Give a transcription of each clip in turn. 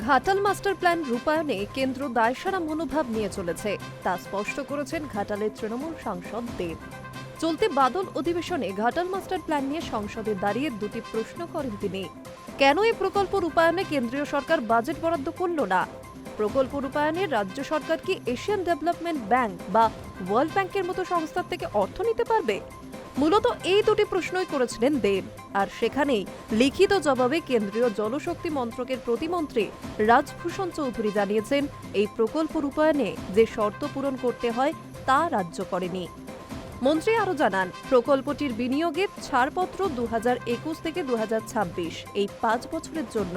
Ghatal master plan রূপায়ণে কেন্দ্র দায়সারা মনোভাব নিয়ে চলেছে। তা স্পষ্ট করেছেন ঘাটালের তৃণমূল সাংসদ দেব। চলতি বাদল অধিবেশনে ঘাটাল মাস্টার প্ল্যান নিয়ে সংসদে দাঁড়িয়ে দুটি প্রশ্ন করেন তিনি। কেন এই প্রকল্প রূপায়ণে কেন্দ্রীয় সরকার বাজেট বরাদ্দ করল না? প্রকল্প রূপায়ণে রাজ্য সরকার কি এশিয়ান ডেভেলপমেন্ট ব্যাংক বা ওয়ার্ল্ড ব্যাংকের মতো সংস্থার থেকে অর্থ নিতে পারবে? মূলত এই দুটি প্রশ্নই করেছিলেন দেব। আর সেখানেই লিখিত জবাবে কেন্দ্রীয় জলশক্তি মন্ত্রকের প্রতিমন্ত্রী রাজভূষণ চৌধুরী জানিয়েছেন, এই প্রকল্প রূপায়ণে যে শর্ত পূরণ করতে হয় তা রাজ্য করেনি। মন্ত্রী আরও জানান, প্রকল্পটির বিনিয়োগের ছাড়পত্র দু হাজার একুশ থেকে দু হাজার ছাব্বিশ, এই পাঁচ বছরের জন্য।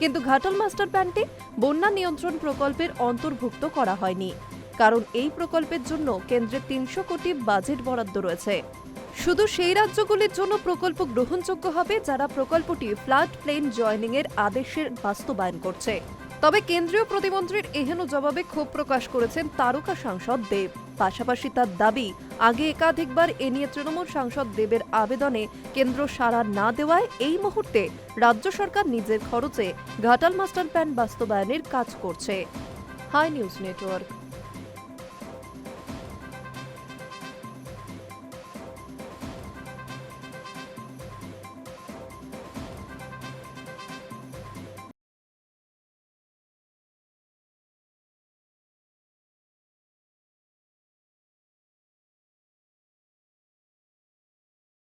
কিন্তু ঘাটল মাস্টার প্ল্যানটি বন্যা নিয়ন্ত্রণ প্রকল্পের অন্তর্ভুক্ত করা হয়নি। কারণ এই প্রকল্পের জন্য কেন্দ্রের তিনশো কোটি বাজেট বরাদ্দ রয়েছে। শুধু সেই রাজ্যগুলির জন্য প্রকল্প গ্রহণযোগ্য হবে যারা প্রকল্পটি ফ্লাড প্লেন জয়নিং এর আদেশের বাস্তবায়ন করছে। তবে কেন্দ্রীয় প্রতিমন্ত্রীর এহেন জবাবে ক্ষোভ প্রকাশ করেছেন তারকা সাংসদ দেব। পাশাপাশি তার দাবি, আগে একাধিকবার এ নিয়ে তৃণমূল সাংসদ দেবের আবেদনে কেন্দ্র সাড়া না দেওয়ায় এই মুহূর্তে রাজ্য সরকার নিজের খরচে ঘাটাল মাস্টার প্ল্যান বাস্তবায়নের কাজ করছে। Hi news network.